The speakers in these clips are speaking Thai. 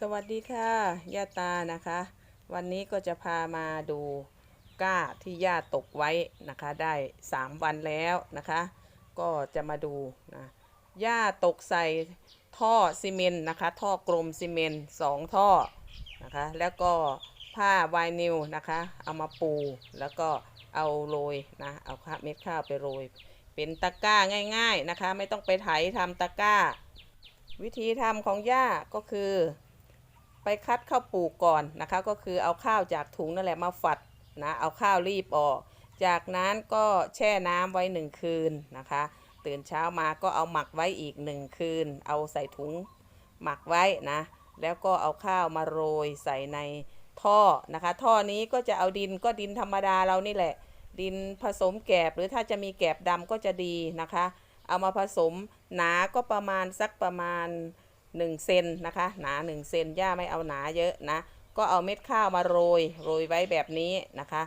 สวัสดีค่ะย่าตานะคะ วันนี้ก็จะพามาดูก้าที่ย่าตกไว้นะคะ ได้ 3 วันแล้วนะคะ ก็จะมาดูนะย่าตกใส่ท่อซีเมนต์นะคะ ท่อกลมซีเมนต์สองท่อนะคะ แล้วก็ผ้าไวนิลนะคะ เอามาปูแล้วก็เอาโรยนะเอาข้าวเม็ดข้าวไปโรย เป็นตะกร้าง่าย ๆนะคะ ไม่ต้องไปไถทำตะกร้า วิธีทำของย่าก็คือ ไปคัดข้าวปลูกก่อนนะคะ ก็คือเอาข้าวจากถุงนั่นแหละมาฝัดนะเอาข้าวรีบออก จากนั้นก็แช่น้ำไว้หนึ่งคืนนะคะ ตื่นเช้ามาก็เอาหมักไว้อีกหนึ่งคืน เอาใส่ถุงหมักไว้นะแล้วก็เอาข้าวมาโรยใส่ในท่อนะคะ ท่อนี้ก็จะเอาดินก็ดินธรรมดาเรานี่แหละ ดินผสมแกบหรือถ้าจะมีแกบดำก็จะดีนะคะ เอามาผสมหนาก็ประมาณสักประมาณ 1เซนนะคะหนา1เซนย่าไม่เอาหนาเยอะนะก็เอาเม็ดข้าวมาโรยโรยไว้แบบนี้นะคะ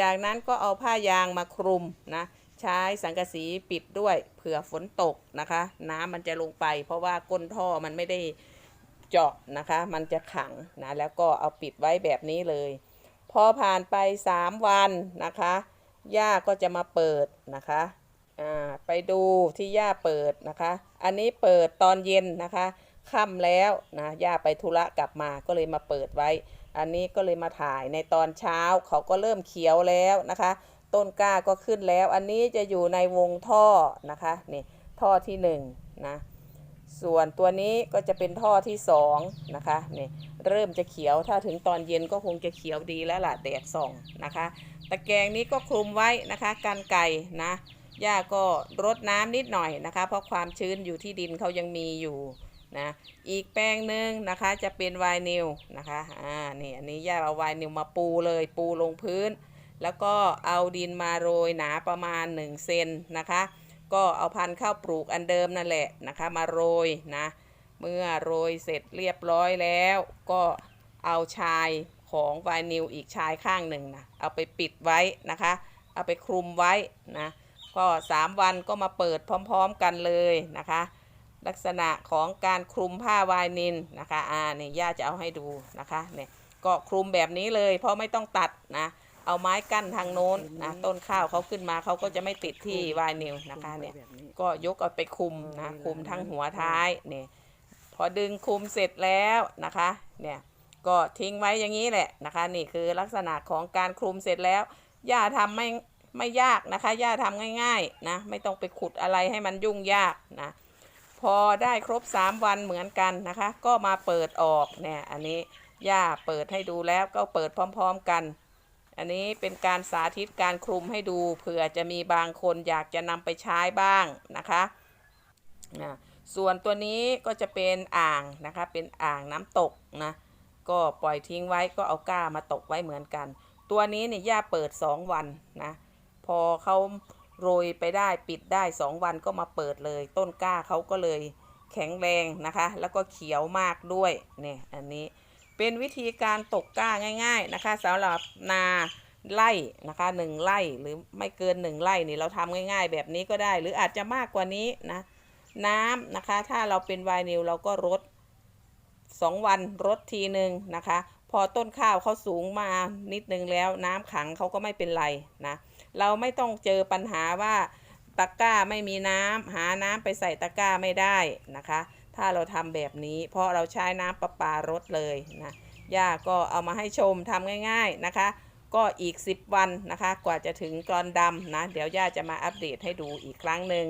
จากนั้นก็เอาผ้ายางมาคลุมนะใช้สังกะสีปิดด้วยเผื่อฝนตกนะคะ น้ำมันจะลงไป เพราะว่าก้นท่อมันไม่ได้เจาะนะคะ มันจะขังนะแล้วก็เอาปิดไว้แบบนี้เลย พอผ่านไป 3 วันนะคะย่าก็จะมาเปิดนะคะอ่าไปดูที่ย่าเปิดนะคะ อันนี้เปิดตอนเย็นนะคะ ค่ำแล้วนะย่าไปธุระกลับมาก็เลยมาเปิดไว้ อันนี้ก็เลยมาถ่ายในตอนเช้าเขาก็เริ่มเขียวแล้วนะคะ ต้นกล้าก็ขึ้นแล้ว อันนี้จะอยู่ในวงท่อนะคะนี่ท่อที่หนึ่งนะส่วนตัวนี้ก็จะเป็นท่อที่สองนะคะนี่เริ่มจะเขียวถ้าถึงตอนเย็นก็คงจะเขียวดีแล้วล่ะแดดส่องนะคะ ตะแกรงนี้ก็คลุมไว้นะคะกันไก่นะย่าก็รดน้ำนิดหน่อยนะคะ เพราะความชื้นอยู่ที่ดินเขายังมีอยู่ นะอีกแปลงหนึ่งนะคะจะเป็นไวนิลนะคะอ่านี่อันนี้ย่าเอาไวนิลมาปูเลยปูลงพื้น แล้วก็เอาดินมาโรยหนาประมาณ 1 เซนนะคะ ก็เอาพันธุ์ข้าวปลูกอันเดิมนั่นแหละนะคะมาโรยนะเมื่อโรยเสร็จเรียบร้อยแล้ว ก็เอาชายของไวนิลอีกชายข้างหนึ่งนะเอาไปปิดไว้นะคะ เอาไปคลุมไว้นะก็ 3 วันก็มาเปิดพร้อม ๆกันเลยนะคะ ลักษณะของการคลุมผ้าไวนิลนะคะอ่าเนี่ยย่าจะเอาให้ดูนะคะเนี่ยก็คลุมแบบนี้เลย เพราะไม่ต้องตัดนะเอาไม้กั้นทางโน้นนะต้นข้าวเขาขึ้นมาเขาก็จะไม่ติดที่ไวนิลนะคะเนี่ยก็ยกเอาไปคุมนะคุมทั้งหัวท้ายเนี่ยพอดึงคุมเสร็จแล้วนะคะเนี่ยก็ทิ้งไว้อย่างนี้แหละนะคะนี่คือลักษณะของการคลุมเสร็จแล้วย่าทำไม่ไม่ยากนะคะย่าทำง่ายๆนะไม่ต้องไปขุดอะไรให้มันยุ่งยากนะ พอได้ครบ 3 วันเหมือนกันนะคะ ก็มาเปิดออกเนี่ยอันนี้ย่าเปิดให้ดูแล้วก็เปิดพร้อมๆกัน อันนี้เป็นการสาธิตการคลุมให้ดูเผื่อจะมีบางคนอยากจะนำไปใช้บ้างนะคะนะส่วนตัวนี้ก็จะเป็นอ่างนะคะ เป็นอ่างน้ำตกนะ ก็ปล่อยทิ้งไว้ก็เอาก้ามาตกไว้เหมือนกัน ตัวนี้เนี่ยย่าเปิด 2 วันนะ พอเขา โรยไปได้ปิดได้ 2 วันก็มาเปิดเลย ต้นกล้าเขาก็เลยแข็งแรงนะคะ แล้วก็เขียวมากด้วยเนี่ยอันนี้เป็นวิธีการตกก้าง่าย ๆนะคะสำหรับนาไร่นะคะหนึ่งไร่หรือไม่เกินหนึ่งไร่นี่เราทำง่าย ๆ แบบนี้ก็ได้ หรืออาจจะมากกว่านี้นะน้ำนะคะ ถ้าเราเป็นไวนิลเราก็รดสองวันรดทีหนึ่งนะคะ พอต้นข้าวเขาสูงมานิดนึงแล้ว น้ำขังเขาก็ไม่เป็นไรนะ เราไม่ต้องเจอปัญหาว่าตะกร้าไม่มีน้ำหาน้ำไปใส่ตะกร้าไม่ได้นะคะ ถ้าเราทำแบบนี้ เพราะเราใช้น้ำประปารดเลยนะย่าก็เอามาให้ชมทำง่าย ๆนะคะ ก็อีก 10 วันนะคะ กว่าจะถึงกรอนดำนะ เดี๋ยวย่าจะมาอัปเดตให้ดูอีกครั้งหนึ่ง